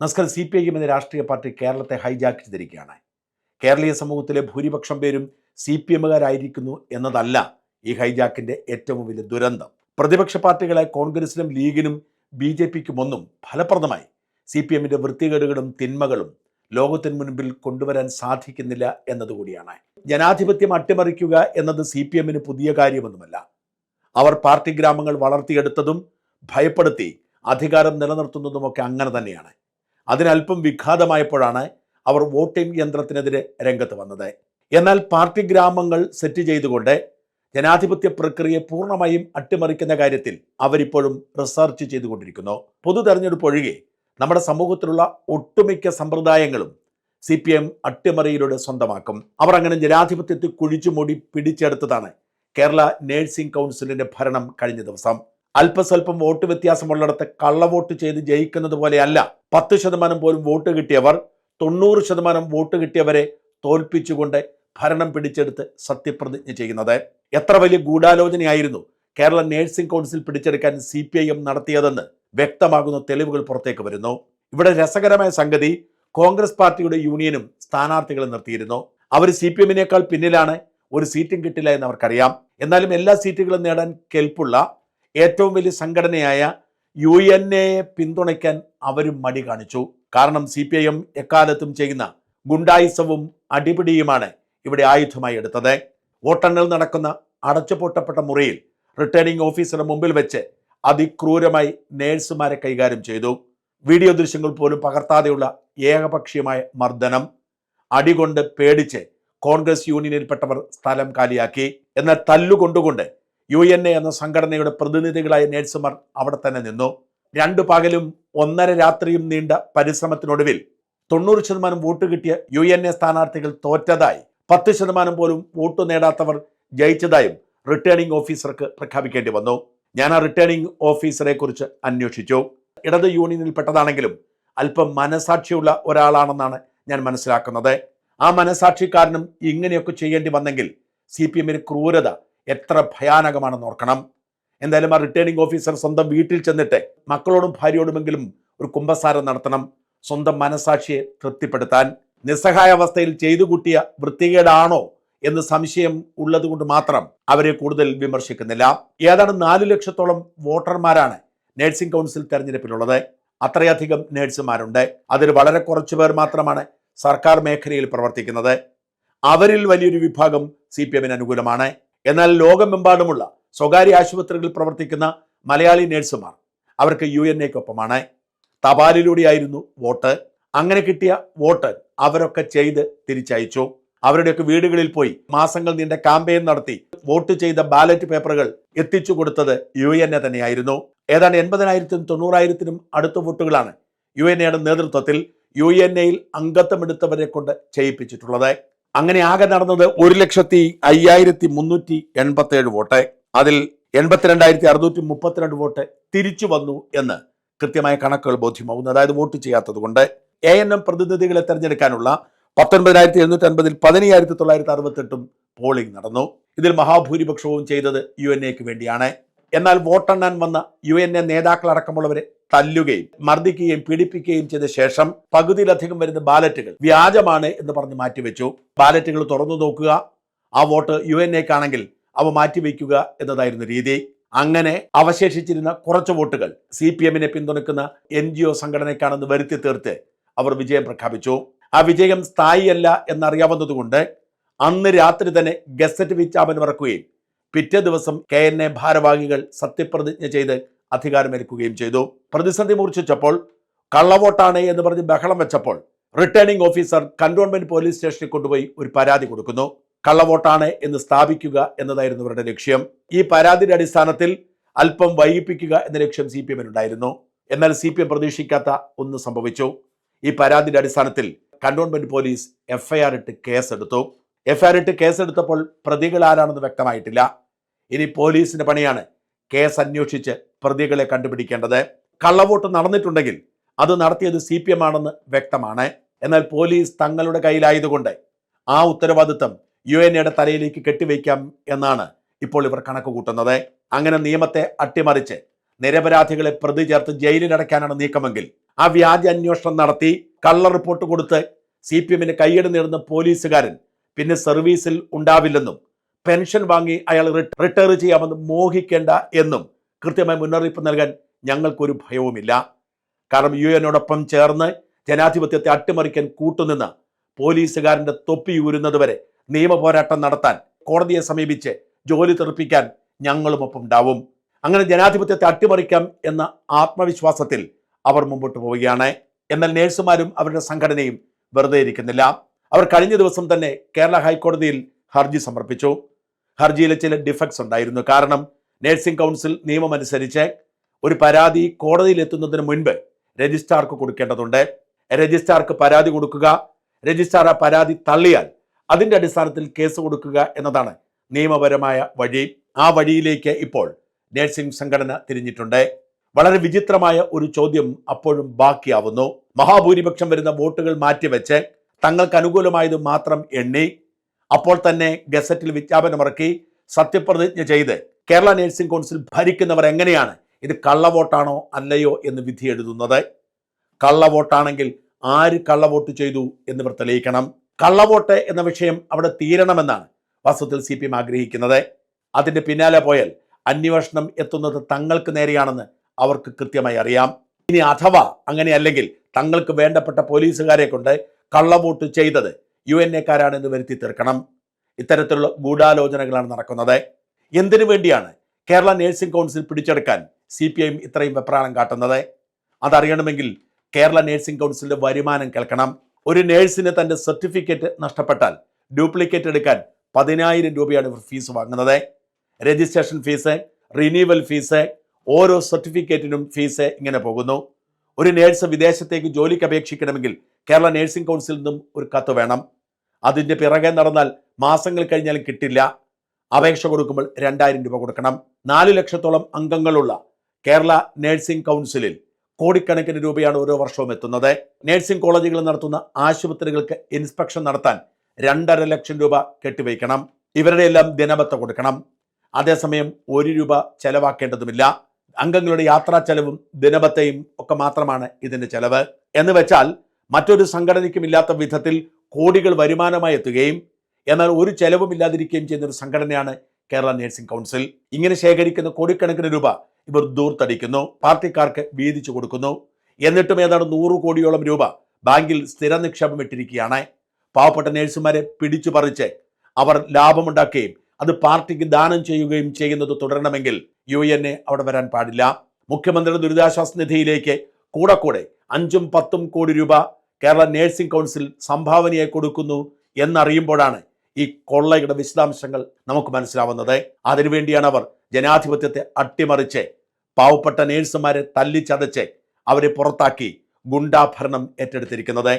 Naskar C P I M എന്ന രാഷ്ട്രീയ party കേരളത്തെ ഹൈജാക്ക് ചെയ്തിരിക്കുകയാണ്. കേരളീയ സമൂഹത്തിലെ ഭൂരിപക്ഷം പേരും സി പി എമ്മുകാരായിരിക്കുന്നു എന്നതല്ല ഈ ഹൈജാക്കിന്റെ ഏറ്റവും വലിയ ദുരന്തം. പ്രതിപക്ഷ പാർട്ടികളെ കോൺഗ്രസിനും ലീഗിനും ബി ജെ പിക്കുമൊന്നും ഫലപ്രദമായി സി പി എമ്മിന്റെ വൃത്തികേടുകളും തിന്മകളും ലോകത്തിന് മുൻപിൽ കൊണ്ടുവരാൻ സാധിക്കുന്നില്ല എന്നതുകൂടിയാണ്. ജനാധിപത്യം അട്ടിമറിക്കുക എന്നത് സി പി എമ്മിന് പുതിയ കാര്യമൊന്നുമല്ല. അവർ പാർട്ടി ഗ്രാമങ്ങൾ വളർത്തിയെടുത്തതും ഭയപ്പെടുത്തി അധികാരം നിലനിർത്തുന്നതുമൊക്കെ അങ്ങനെ തന്നെയാണ്. അതിനല്പം വിഘാതമായപ്പോഴാണ് അവർ വോട്ടിംഗ് യന്ത്രത്തിനെതിരെ രംഗത്ത് വന്നത്. എന്നാൽ പാർട്ടി ഗ്രാമങ്ങൾ സെറ്റ് ചെയ്തുകൊണ്ട് ജനാധിപത്യ പ്രക്രിയയെ പൂർണമായും അട്ടിമറിക്കുന്ന കാര്യത്തിൽ അവരിപ്പോഴും റിസർച്ച് ചെയ്തുകൊണ്ടിരിക്കുന്നു. പൊതു തെരഞ്ഞെടുപ്പ് ഒഴികെ നമ്മുടെ സമൂഹത്തിലുള്ള ഒട്ടുമിക്ക സമ്പ്രദായങ്ങളും സി പി എം അട്ടിമറിയിലൂടെ സ്വന്തമാക്കും. അവർ അങ്ങനെ ജനാധിപത്യത്തെ കുഴിച്ചുമൂടി പിടിച്ചെടുത്തതാണ് കേരള നേഴ്സിംഗ് കൗൺസിലിന്റെ ഭരണം കഴിഞ്ഞ ദിവസം. അല്പസ്വല്പം വോട്ട് വ്യത്യാസമുള്ളിടത്ത് കള്ളവോട്ട് ചെയ്ത് ജയിക്കുന്നത് പോലെയല്ല. പത്ത് ശതമാനം പോലും വോട്ട് കിട്ടിയവർ തൊണ്ണൂറ് ശതമാനം വോട്ട് കിട്ടിയവരെ തോൽപ്പിച്ചുകൊണ്ട് ഭരണം പിടിച്ചെടുത്ത് സത്യപ്രതിജ്ഞ ചെയ്യുന്നത്. എത്ര വലിയ ഗൂഢാലോചനയായിരുന്നു കേരള നേഴ്സിംഗ് കൗൺസിൽ പിടിച്ചെടുക്കാൻ സി പി ഐ എം നടത്തിയതെന്ന് വ്യക്തമാകുന്ന തെളിവുകൾ പുറത്തേക്ക് വരുന്നു. ഇവിടെ രസകരമായ സംഗതി കോൺഗ്രസ് പാർട്ടിയുടെ യൂണിയനും സ്ഥാനാർത്ഥികളെ നിർത്തിയിരുന്നു. അവർ സി പി എമ്മിനേക്കാൾ പിന്നിലാണ് ഒരു സീറ്റും കിട്ടില്ല എന്ന് അവർക്കറിയാം. എന്നാലും എല്ലാ സീറ്റുകളും നേടാൻ കെൽപ്പുള്ള ഏറ്റവും വലിയ സംഘടനയായ യു എൻ എയെ പിന്തുണയ്ക്കാൻ അവരും മടി കാണിച്ചു. കാരണം സി പി ഐ എം എക്കാലത്തും ചെയ്യുന്ന ഗുണ്ടായിസവും അടിപിടിയുമാണ് ഇവിടെ ആയുധമായി എടുത്തത്. വോട്ടെണ്ണൽ നടക്കുന്ന അടച്ചുപൂട്ടപ്പെട്ട മുറിയിൽ റിട്ടേണിംഗ് ഓഫീസറുടെ മുമ്പിൽ വെച്ച് അതിക്രൂരമായി നേഴ്സുമാരെ കൈകാര്യം ചെയ്തു. വീഡിയോ ദൃശ്യങ്ങൾ പോലും പകർത്താതെയുള്ള ഏകപക്ഷീയമായ മർദ്ദനം. അടികൊണ്ട് പേടിച്ച് കോൺഗ്രസ് യൂണിയനിൽപ്പെട്ടവർ സ്ഥലം കാലിയാക്കി. എന്നാൽ തല്ലുകൊണ്ടുകൊണ്ട് യു എൻ എ എന്ന സംഘടനയുടെ പ്രതിനിധികളായ നേഴ്സുമാർ അവിടെ തന്നെ നിന്നു. രണ്ടു പകലും ഒന്നര രാത്രിയും നീണ്ട പരിശ്രമത്തിനൊടുവിൽ തൊണ്ണൂറ് ശതമാനം വോട്ട് കിട്ടിയ യു എൻ എ സ്ഥാനാർത്ഥികൾ തോറ്റതായി. പത്ത് ശതമാനം പോലും വോട്ട് നേടാത്തവർ ജയിച്ചതായും റിട്ടേണിംഗ് ഓഫീസർക്ക് പ്രഖ്യാപിക്കേണ്ടി വന്നു. ഞാൻ ആ റിട്ടേണിംഗ് ഓഫീസറെ കുറിച്ച് അന്വേഷിച്ചു. ഇടത് യൂണിയനിൽപ്പെട്ടതാണെങ്കിലും അല്പം മനസാക്ഷിയുള്ള ഒരാളാണെന്നാണ് ഞാൻ മനസ്സിലാക്കുന്നത്. ആ മനസാക്ഷിക്കാരനും ഇങ്ങനെയൊക്കെ ചെയ്യേണ്ടി വന്നെങ്കിൽ സി പി എമ്മിന് ക്രൂരത എത്ര ഭയാനകമാണെന്ന് ഓർക്കണം. എന്തായാലും ആ റിട്ടേണിംഗ് ഓഫീസർ സ്വന്തം വീട്ടിൽ ചെന്നിട്ട് മക്കളോടും ഭാര്യയോടുമെങ്കിലും ഒരു കുംഭസാരം നടത്തണം. സ്വന്തം മനസാക്ഷിയെ തൃപ്തിപ്പെടുത്താൻ. നിസ്സഹായ അവസ്ഥയിൽ ചെയ്തു കൂട്ടിയ വൃത്തികേടാണോ എന്ന് സംശയം ഉള്ളതുകൊണ്ട് മാത്രം അവരെ കൂടുതൽ വിമർശിക്കുന്നില്ല. ഏതാണ്ട് നാല് ലക്ഷത്തോളം വോട്ടർമാരാണ് നേഴ്സിംഗ് കൗൺസിൽ തെരഞ്ഞെടുപ്പിലുള്ളത്. അത്രയധികം നേഴ്സുമാരുണ്ട്. അതിൽ വളരെ കുറച്ചു പേർ മാത്രമാണ് സർക്കാർ മേഖലയിൽ പ്രവർത്തിക്കുന്നത്. അവരിൽ വലിയൊരു വിഭാഗം സി പി എമ്മിന് അനുകൂലമാണ്. എന്നാൽ ലോകമെമ്പാടുമുള്ള സ്വകാര്യ ആശുപത്രികളിൽ പ്രവർത്തിക്കുന്ന മലയാളി നേഴ്സുമാർ അവർക്ക് യു എൻ എക്കൊപ്പമാണ് തപാലിലൂടെയായിരുന്നു വോട്ട്. അങ്ങനെ കിട്ടിയ വോട്ട് അവരൊക്കെ ചെയ്ത് തിരിച്ചയച്ചു. അവരുടെയൊക്കെ വീടുകളിൽ പോയി മാസങ്ങൾ നീണ്ട ക്യാമ്പയിൻ നടത്തി വോട്ട് ചെയ്ത ബാലറ്റ് പേപ്പറുകൾ എത്തിച്ചു കൊടുത്തത് യു എൻ എ തന്നെയായിരുന്നു. ഏതാണ്ട് എൺപതിനായിരത്തിനും തൊണ്ണൂറായിരത്തിനും അടുത്ത വോട്ടുകളാണ് യു എൻ എയുടെ നേതൃത്വത്തിൽ യു എൻ എയിൽ അംഗത്വമെടുത്തവരെ കൊണ്ട് ചെയ്യിപ്പിച്ചിട്ടുള്ളത്. അങ്ങനെ ആകെ നടന്നത് ഒരു ലക്ഷത്തി അയ്യായിരത്തി മുന്നൂറ്റി എൺപത്തി ഏഴ് വോട്ട്. അതിൽ എൺപത്തിരണ്ടായിരത്തി അറുന്നൂറ്റി മുപ്പത്തിരണ്ട് വോട്ട് തിരിച്ചു വന്നു എന്ന് കൃത്യമായ കണക്കുകൾ ബോധ്യമാവുന്നു. അതായത് വോട്ട് ചെയ്യാത്തത് കൊണ്ട് എ എൻ എം പ്രതിനിധികളെ തെരഞ്ഞെടുക്കാനുള്ള പത്തൊൻപതിനായിരത്തി എഴുന്നൂറ്റി അൻപതിൽ പതിനയ്യായിരത്തി തൊള്ളായിരത്തി അറുപത്തെട്ടും പോളിംഗ് നടന്നു. ഇതിൽ മഹാഭൂരിപക്ഷവും ചെയ്തത് യു എൻ എക്ക് വേണ്ടിയാണ്. എന്നാൽ വോട്ടെണ്ണാൻ വന്ന യു എൻ എ നേതാക്കളടക്കമുള്ളവരെ തല്ലുകയും മർദ്ദിക്കുകയും പീഡിപ്പിക്കുകയും ചെയ്ത ശേഷം പകുതിയിലധികം വരുന്ന ബാലറ്റുകൾ വ്യാജമാണ് എന്ന് പറഞ്ഞ് മാറ്റിവെച്ചു. ബാലറ്റുകൾ തുറന്നു നോക്കുക. ആ വോട്ട് യു എൻ എക്കാണെങ്കിൽ അവ മാറ്റിവെക്കുക എന്നതായിരുന്നു രീതി. അങ്ങനെ അവശേഷിച്ചിരുന്ന കുറച്ച് വോട്ടുകൾ സി പി എമ്മിനെ പിന്തുണക്കുന്ന എൻ ജി ഒ സംഘടനയ്ക്കാണെന്ന് വരുത്തി തീർത്ത് അവർ വിജയം പ്രഖ്യാപിച്ചു. ആ വിജയം സ്ഥായിയല്ല എന്നറിയാവുന്നതുകൊണ്ട് അന്ന് രാത്രി തന്നെ ഗസറ്റ് വിജ്ഞാപനം ഇറക്കുകയും പിറ്റേ ദിവസം കെ എൻ എ ഭാരവാഹികൾ സത്യപ്രതിജ്ഞ ചെയ്ത് അധികാരമേൽക്കുകയും ചെയ്തു. പ്രതിസന്ധി മൂർച്ഛിച്ചപ്പോൾ കള്ളവോട്ടാണ് എന്ന് പറഞ്ഞ് ബഹളം വെച്ചപ്പോൾ റിട്ടേണിംഗ് ഓഫീസർ കന്റോൺമെന്റ് പോലീസ് സ്റ്റേഷനിൽ കൊണ്ടുപോയി ഒരു പരാതി കൊടുക്കുന്നു. കള്ളവോട്ടാണ് എന്ന് സ്ഥാപിക്കുക എന്നതായിരുന്നു ഇവരുടെ ലക്ഷ്യം. ഈ പരാതിയുടെ അടിസ്ഥാനത്തിൽ അല്പം വൈകിപ്പിക്കുക എന്ന ലക്ഷ്യം സി പി എമ്മിനുണ്ടായിരുന്നു എന്നാൽ സി പി എം പ്രതീക്ഷിക്കാത്ത ഒന്ന് സംഭവിച്ചു. ഈ പരാതിയുടെ അടിസ്ഥാനത്തിൽ കന്റോൺമെന്റ് പോലീസ് എഫ്ഐആർ ഇട്ട് കേസെടുത്തു. എഫ്ഐആർ ഇട്ട് കേസെടുത്തപ്പോൾ പ്രതികൾ ആരാണെന്ന് വ്യക്തമായിട്ടില്ല. ഇനി പോലീസിന്റെ പണിയാണ് കേസ് അന്വേഷിച്ച് പ്രതികളെ കണ്ടുപിടിക്കേണ്ടത്. കള്ളവോട്ട് നടന്നിട്ടുണ്ടെങ്കിൽ അത് നടത്തിയത് സി പി എം ആണെന്ന് വ്യക്തമാണ്. എന്നാൽ പോലീസ് തങ്ങളുടെ കയ്യിലായതുകൊണ്ട് ആ ഉത്തരവാദിത്തം യു എൻ എയുടെ തലയിലേക്ക് കെട്ടിവയ്ക്കാം എന്നാണ് ഇപ്പോൾ ഇവർ കണക്ക് കൂട്ടുന്നത്. അങ്ങനെ നിയമത്തെ അട്ടിമറിച്ച് നിരപരാധികളെ പ്രതി ചേർത്ത് ജയിലിലടയ്ക്കാനാണ് നീക്കമെങ്കിൽ ആ വ്യാജ അന്വേഷണം നടത്തി കള്ള റിപ്പോർട്ട് കൊടുത്ത് സി പി എമ്മിന് കൈയ്യടി നേടുന്ന പോലീസുകാരൻ പിന്നെ സർവീസിൽ ഉണ്ടാവില്ലെന്നും പെൻഷൻ വാങ്ങി അയാൾ റിട്ടയർ ചെയ്യാമെന്ന് മോഹിക്കേണ്ട എന്നും കൃത്യമായി മുന്നറിയിപ്പ് നൽകാൻ ഞങ്ങൾക്കൊരു ഭയവുമില്ല. കാരണം യു എന്നോടൊപ്പം ചേർന്ന് ജനാധിപത്യത്തെ അട്ടിമറിക്കാൻ കൂട്ടുനിന്ന് പോലീസുകാരന്റെ തൊപ്പി ഊരുന്നത് നിയമപോരാട്ടം നിയമ പോരാട്ടം നടത്താൻ കോടതിയെ സമീപിച്ച് ജോലി തെറിപ്പിക്കാൻ ഞങ്ങളും ഒപ്പം ഉണ്ടാവും അങ്ങനെ ജനാധിപത്യത്തെ അട്ടിമറിക്കാം എന്ന ആത്മവിശ്വാസത്തിൽ അവർ മുമ്പോട്ട് പോവുകയാണ്. എന്നാൽ നേഴ്സുമാരും അവരുടെ സംഘടനയും വെറുതെ ഇരിക്കുന്നില്ല. അവർ കഴിഞ്ഞ ദിവസം തന്നെ കേരള ഹൈക്കോടതിയിൽ ഹർജി സമർപ്പിച്ചു. ഹർജിയിലെ ചില ഡിഫക്ട്സ് ഉണ്ടായിരുന്നു. കാരണം നഴ്സിംഗ് കൗൺസിൽ നിയമമനുസരിച്ച് ഒരു പരാതി കോടതിയിൽ എത്തുന്നതിന് മുൻപ് രജിസ്ട്രാർക്ക് കൊടുക്കേണ്ടതുണ്ട്. രജിസ്ട്രാർക്ക് പരാതി കൊടുക്കുക. രജിസ്ട്രാർ ആ പരാതി തള്ളിയാൽ അതിന്റെ അടിസ്ഥാനത്തിൽ കേസ് കൊടുക്കുക എന്നതാണ് നിയമപരമായ വഴി. ആ വഴിയിലേക്ക് ഇപ്പോൾ നഴ്സിംഗ് സംഘടന തിരിഞ്ഞിട്ടുണ്ട്. വളരെ വിചിത്രമായ ഒരു ചോദ്യം അപ്പോഴും ബാക്കിയാവുന്നു. മഹാഭൂരിപക്ഷം വരുന്ന വോട്ടുകൾ മാറ്റിവെച്ച് തങ്ങൾക്ക് അനുകൂലമായത് മാത്രം എണ്ണി അപ്പോൾ തന്നെ ഗസറ്റിൽ വിജ്ഞാപനമിറക്കി സത്യപ്രതിജ്ഞ ചെയ്ത് കേരള നഴ്സിംഗ് കൗൺസിൽ ഭരിക്കുന്നവർ എങ്ങനെയാണ്? ഇത് കള്ളവോട്ടാണോ അല്ലയോ എന്ന് വിധി എഴുതുന്നത്. കള്ളവോട്ടാണെങ്കിൽ ആര് കള്ളവോട്ട് ചെയ്തു എന്നിവർ തെളിയിക്കണം. കള്ളവോട്ട് എന്ന വിഷയം അവിടെ തീരണമെന്നാണ് വാസ്തവത്തിൽ സി പി എം ആഗ്രഹിക്കുന്നത്. അതിന്റെ പിന്നാലെ പോയാൽ അന്വേഷണം എത്തുന്നത് തങ്ങൾക്ക് നേരെയാണെന്ന് അവർക്ക് കൃത്യമായി അറിയാം. ഇനി അഥവാ അങ്ങനെയല്ലെങ്കിൽ തങ്ങൾക്ക് വേണ്ടപ്പെട്ട പോലീസുകാരെ കൊണ്ട് കള്ളവോട്ട് ചെയ്തത് യു എൻ എക്കാരാണെന്ന് വരുത്തി തീർക്കണം. ഇത്തരത്തിലുള്ള ഗൂഢാലോചനകളാണ് നടക്കുന്നത്. എന്തിനു വേണ്ടിയാണ് കേരള നേഴ്സിംഗ് കൗൺസിൽ പിടിച്ചെടുക്കാൻ സി പി ഐ ഇത്രയും വെപ്രാളം കാട്ടുന്നത്? അതറിയണമെങ്കിൽ കേരള നേഴ്സിംഗ് കൗൺസിലിന്റെ വരുമാനം കേൾക്കണം. ഒരു നേഴ്സിന് തന്റെ സർട്ടിഫിക്കറ്റ് നഷ്ടപ്പെട്ടാൽ ഡ്യൂപ്ലിക്കേറ്റ് എടുക്കാൻ പതിനായിരം രൂപയാണ് ഇവർ ഫീസ് വാങ്ങുന്നത്. രജിസ്ട്രേഷൻ ഫീസ് റിന്യൂവൽ ഫീസ് ഓരോ സർട്ടിഫിക്കറ്റിനും ഫീസ് ഇങ്ങനെ പോകുന്നു. ഒരു നേഴ്സ് വിദേശത്തേക്ക് ജോലിക്ക് അപേക്ഷിക്കണമെങ്കിൽ കേരള നേഴ്സിംഗ് കൗൺസിലിൽ നിന്നും ഒരു കത്ത് വേണം. അതിന്റെ പിറകെ നടന്നാൽ മാസങ്ങൾ കഴിഞ്ഞാലും കിട്ടില്ല. അപേക്ഷ കൊടുക്കുമ്പോൾ രണ്ടായിരം രൂപ കൊടുക്കണം. നാല് ലക്ഷത്തോളം അംഗങ്ങളുള്ള കേരള നേഴ്സിംഗ് കൗൺസിലിൽ കോടിക്കണക്കിന് രൂപയാണ് ഓരോ വർഷവും എത്തുന്നത്. നേഴ്സിംഗ് കോളേജുകൾ നടത്തുന്ന ആശുപത്രികൾക്ക് ഇൻസ്പെക്ഷൻ നടത്താൻ രണ്ടര ലക്ഷം രൂപ കെട്ടിവയ്ക്കണം. ഇവരുടെ എല്ലാം ദിനബത്ത കൊടുക്കണം. അതേസമയം ഒരു രൂപ ചെലവാക്കേണ്ടതുമില്ല. അംഗങ്ങളുടെ യാത്രാ ചെലവും ദിനബത്തയും ഒക്കെ മാത്രമാണ് ഇതിന്റെ ചെലവ്. എന്ന് വെച്ചാൽ മറ്റൊരു സംഘടനയ്ക്കും ഇല്ലാത്ത വിധത്തിൽ കോടികൾ വരുമാനമായി എത്തുകയും എന്നാൽ ഒരു ചെലവും ഇല്ലാതിരിക്കുകയും ചെയ്യുന്ന ഒരു സംഘടനയാണ് കേരള നഴ്സിംഗ് കൗൺസിൽ. ഇങ്ങനെ ശേഖരിക്കുന്ന കോടിക്കണക്കിന് രൂപ ഇവർ ദൂർത്തടിക്കുന്നു പാർട്ടിക്കാർക്ക് വീതിച്ചു കൊടുക്കുന്നു. എന്നിട്ടും ഏതാണ്ട് നൂറ് കോടിയോളം രൂപ ബാങ്കിൽ സ്ഥിര നിക്ഷേപം ഇട്ടിരിക്കുകയാണ്. പാവപ്പെട്ട നഴ്സുമാരെ പിടിച്ചു പറിച്ച് അവർ ലാഭമുണ്ടാക്കുകയും അത് പാർട്ടിക്ക് ദാനം ചെയ്യുകയും ചെയ്യുന്നത് തുടരണമെങ്കിൽ യു എൻ എ അവിടെ വരാൻ പാടില്ല. മുഖ്യമന്ത്രിയുടെ ദുരിതാശ്വാസ നിധിയിലേക്ക് കൂടെ കൂടെ അഞ്ചും പത്തും കോടി രൂപ കേരള നേഴ്സിംഗ് കൗൺസിൽ സംഭാവനയായി കൊടുക്കുന്നു എന്നറിയുമ്പോഴാണ് ഈ കൊള്ളയുടെ വിശദാംശങ്ങൾ നമുക്ക് മനസ്സിലാവുന്നത്. അതിനുവേണ്ടിയാണ് അവർ ജനാധിപത്യത്തെ അട്ടിമറിച്ച് പാവപ്പെട്ട നേഴ്സുമാരെ തല്ലിച്ചതച്ച് അവരെ പുറത്താക്കി ഗുണ്ടാഭരണം ഏറ്റെടുത്തിരിക്കുന്നത്.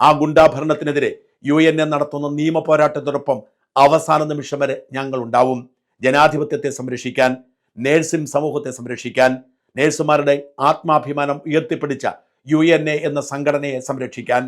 ആ ഗുണ്ടാഭരണത്തിനെതിരെ യു എൻ എ നടത്തുന്ന നിയമ പോരാട്ടത്തോടൊപ്പം അവസാന നിമിഷം വരെ ഞങ്ങൾ ഉണ്ടാവും ജനാധിപത്യത്തെ സംരക്ഷിക്കാൻ നേഴ്സിംഗ് സമൂഹത്തെ സംരക്ഷിക്കാൻ നേഴ്സുമാരുടെ ആത്മാഭിമാനം ഉയർത്തിപ്പിടിച്ച യു എന്ന സംഘടനയെ സംരക്ഷിക്കാൻ